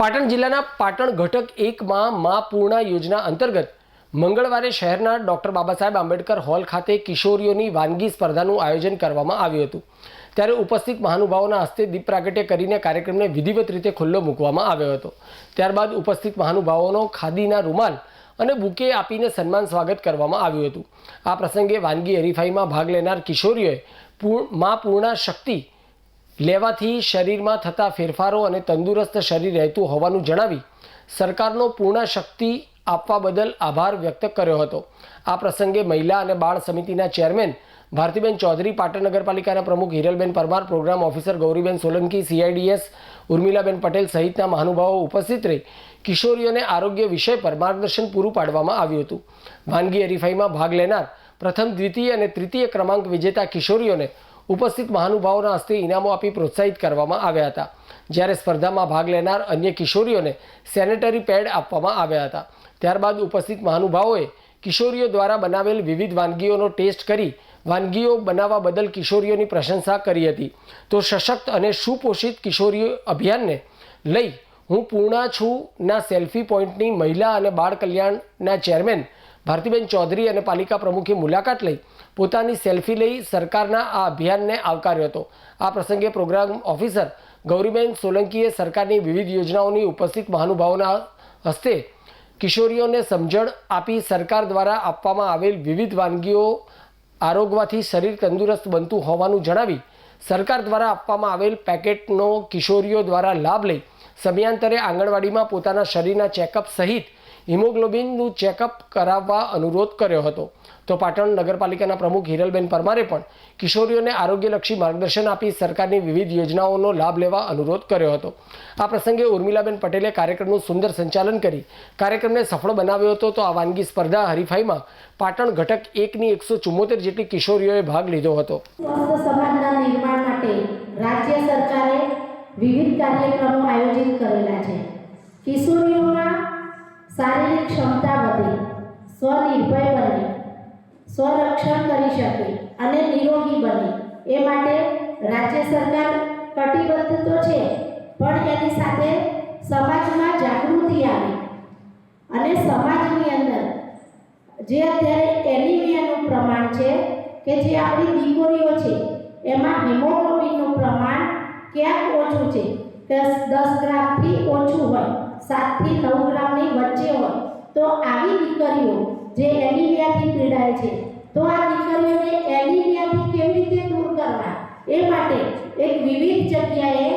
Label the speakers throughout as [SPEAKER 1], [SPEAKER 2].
[SPEAKER 1] પાટણ જિલ્લાના પાટણ ઘટક એકમાં મા પૂર્ણા યોજના અંતર્ગત મંગળવારે શહેરના ડૉક્ટર બાબા સાહેબ આંબેડકર હોલ ખાતે કિશોરીઓની વાનગી સ્પર્ધાનું આયોજન કરવામાં આવ્યું હતું. ત્યારે ઉપસ્થિત મહાનુભાવોના હસ્તે દીપ પ્રાગટ્ય કરીને કાર્યક્રમને વિધિવત રીતે ખુલ્લો મૂકવામાં આવ્યો હતો. ત્યારબાદ ઉપસ્થિત મહાનુભાવોનો ખાદીના રૂમાલ અને બુકે આપીને સન્માન સ્વાગત કરવામાં આવ્યું હતું. આ પ્રસંગે વાનગી હરીફાઈમાં ભાગ લેનાર કિશોરીઓએ મા પૂર્ણા શક્તિ લેવાથી શરીરમાં થતા ફેરફારો અને તંદુરસ્ત શરીર રહેતું હોવાનું જણાવી સરકારનો પૂર્ણ શક્તિ આપવા બદલ આભાર વ્યક્ત કર્યો હતો. આ પ્રસંગે મહિલા અને બાળ સમિતિના ચેરમેન ભારતીબેન ચૌધરી, પાટણ નગરપાલિકાના પ્રમુખ Hiralben Parmar, program officer Gauriben Solanki CIDS Urmilaben Patel સહિતના મહાનુભાવો ઉપસ્થિત રહી કિશોરીઓને આરોગ્ય વિષય પર માર્ગદર્શન પૂરું પાડવામાં આવ્યું હતું. વાનગી હરીફાઈમાં ભાગ લેનાર પ્રથમ, દ્વિતીય અને તૃતીય ક્રમાંક વિજેતા કિશોરીઓને ઉપસ્થિત મહાનુભાવોના હસ્તે ઇનામો આપી પ્રોત્સાહિત કરવામાં આવ્યા હતા. જ્યારે સ્પર્ધામાં ભાગ લેનાર અન્ય કિશોરીઓને સેનેટરી પેડ આપવામાં આવ્યા હતા. ત્યારબાદ ઉપસ્થિત મહાનુભાવોએ કિશોરીઓ દ્વારા બનાવેલ વિવિધ વાનગીઓનો ટેસ્ટ કરી વાનગીઓ બનાવવા બદલ કિશોરીઓની પ્રશંસા કરી હતી. તો સશક્ત અને સુપોષિત કિશોરીઓ અભિયાનને લઈ હું પૂર્ણા છું ના સેલ્ફી પોઈન્ટની મહિલા અને બાળ કલ્યાણના ચેરમેન ભારતીબેન ચૌધરી અને પાલિકા પ્રમુખે મુલાકાત લઈ પોતાની સેલ્ફી લઈ સરકારના આ અભિયાનને આવકાર્યો હતો. આ પ્રસંગે પ્રોગ્રામ ઓફિસર ગૌરીબેન સોલંકીએ સરકારની વિવિધ યોજનાઓની ઉપસ્થિત મહાનુભાવોના હસ્તે કિશોરીઓને સમજણ આપી સરકાર દ્વારા આપવામાં આવેલ વિવિધ વાનગીઓ આરોગવાથી શરીર તંદુરસ્ત બનતું હોવાનું જણાવી સરકાર દ્વારા આપવામાં આવેલ પેકેટનો કિશોરીઓ દ્વારા લાભ લઈ સમયાંતરે આંગણવાડીમાં પોતાના શરીરના ચેકઅપ સહિત હિમોગ્લોબિનનું ચેકઅપ કરાવવા અનુરોધ કર્યો હતો. તો પાટણ નગરપાલિકાના પ્રમુખ હિરલબેન પરમારે પણ કિશોરીઓને આરોગ્યલક્ષી માર્ગદર્શન આપી સરકારની વિવિધ યોજનાઓનો લાભ લેવા અનુરોધ કર્યો હતો. આ પ્રસંગે ઉર્મિલાબેન પટેલે કાર્યક્રમનું સુંદર સંચાલન કરી કાર્યક્રમને સફળ બનાવ્યો હતો. તો આ વાનગી સ્પર્ધા હરીફાઈમાં પાટણ ઘટક એકની એકસો ચુમ્મોતેર જેટલી કિશોરીઓએ ભાગ લીધો હતો.
[SPEAKER 2] સમાજના નિર્માણ માટે રાજ્ય સરકારે વિવિધ કાર્યક્રમો આયોજિત કરેલા છે. કિશોરીઓમાં શારીરિક ક્ષમતા વધે, સ્વનિર્ભય બને, સ્વરક્ષણ કરી શકે અને નિરોગી બને. એ માટે રાજ્ય સરકાર કટિબદ્ધ તો છે, પણ એની સાથે સમાજમાં જાગૃતિ આવે. અને સમાજની અંદર જે અત્યારે એનિમિયાનું પ્રમાણ છે કે જે આપણી દીકરીઓ છે એમાં હિમોગ્લોબિનનું પ્રમાણ ક્યાંક ઓછું છે. દસ ગ્રામથી ઓછું હોય સાતથી નવ ગ્રામની વચ્ચે હોય. તો આવી દીકરીઓ જે એનિમિયાથી પીડાય છે, તો આ દીકરીઓને એનિમિયાથી કેવી રીતે દૂર કરવા એ માટે એક વિવિધ જગ્યાએ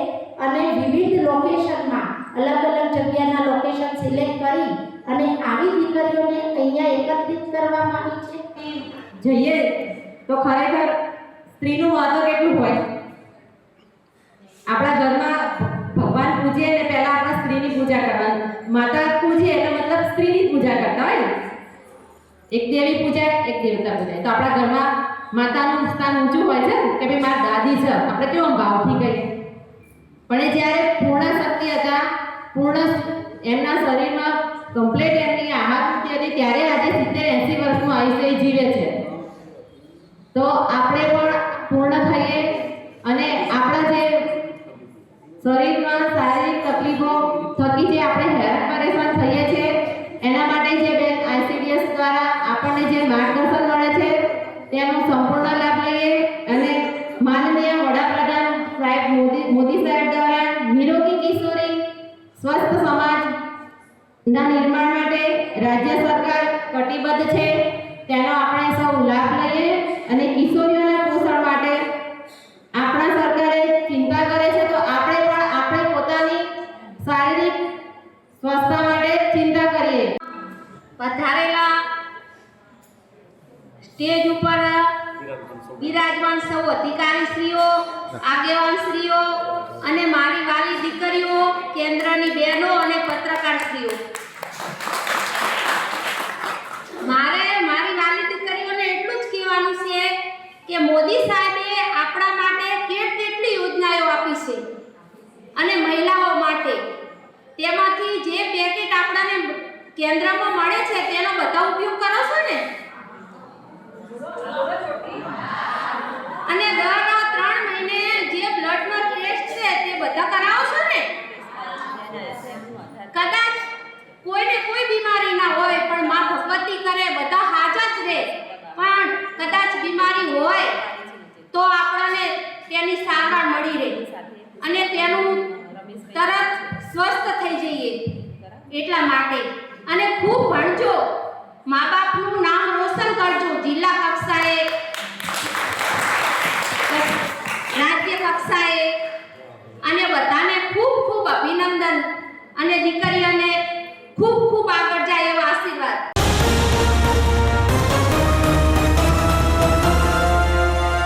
[SPEAKER 2] અને વિવિધ લોકેશનમાં, અલગ અલગ જગ્યાના લોકેશન સિલેક્ટ કરી અને આવી દીકરીઓને અહીંયા એકત્રિત કરવામાં આવી છે.
[SPEAKER 3] જઈએ. તો ખરેખર સ્ત્રીનું મહત્વ કેટલું હોય? એક દેવી પૂજાય એક દેવતા પૂજાય તો આપણા ઘરમાં માતાનું સ્થાન ઊંચું હોય છે કે ભાઈ મારા દાદી છે, આપણે કેવો ભાવથી કહીએ? પણ એ જ્યારે પૂર્ણ શક્તિ હતા, પૂર્ણ એમના શરીરમાં કમ્પ્લીટ એમની આહાર વૃત્તિ હતી, ત્યારે આજે સિત્તેર એંસી વર્ષનું આયુષ્ય જીવે છે. તો આપણે પણ પૂર્ણ થઈએ અને આપણા જે શરીરમાં શારીરિક તકલીફો થકી જે આપણે હેરાન પરેશાન મોદી સાહેબ દ્વારા નિરોગી કિશોરી, સ્વસ્થ સમાજના નિર્માણ માટે રાજ્ય સરકાર કટિબદ્ધ છે. તેનો આપણે સૌ લાભ લઈએ અને કિશોરીઓના પોષણ માટે આપણા સરકારે ચિંતા કરે છે તો આપણે પણ આપણે પોતાની શારીરિક સ્વસ્થતા માટે ચિંતા કરીએ.
[SPEAKER 4] પધારેલા સ્ટેજ ઉપર બિરાજમાન સૌ અધિકારીશ્રીઓ, આગેવાનશ્રીઓ અને મારી વાલી દીકરીઓ, કેન્દ્રની બહેનો અને પત્રકારશ્રીઓ મારે મારી વાલી દીકરીઓને એટલું જ કહેવાનું છે કે મોદી સાહેબે આપણા માટે કેટ કેટલી યોજનાઓ આપી છે અને મહિલાઓ માટે. તેમાંથી જે પેકેટ આપણાને કેન્દ્રમાં મળે છે, તેનો બધા ઉપયોગ કરો છો ને અને દર ત્રણ મહિને જે બ્લડનો ટેસ્ટ છે તે બધા કરાવો છો ને કદાચ કોઈને કોઈ બીમારી ના હોય પણ માં ભગવતી કરે બધા હાજર જ રહે પણ કદાચ હોય, તો આપણને તેની સારવાર મળી રહે. અને તેનું તરત સ્વસ્થ થઈ જઈએ એટલા માટે. અને ખૂબ ભણજો. મા બાપનું નામ રોશન કરજો. જિલ્લા કક્ષાએ. રાજ્ય કક્ષાએ. અને બધાને ખૂબ ખૂબ અભિનંદન. અને દીકરીઓને ખૂબ ખૂબ આગળ જાય એવા આશીર્વાદ.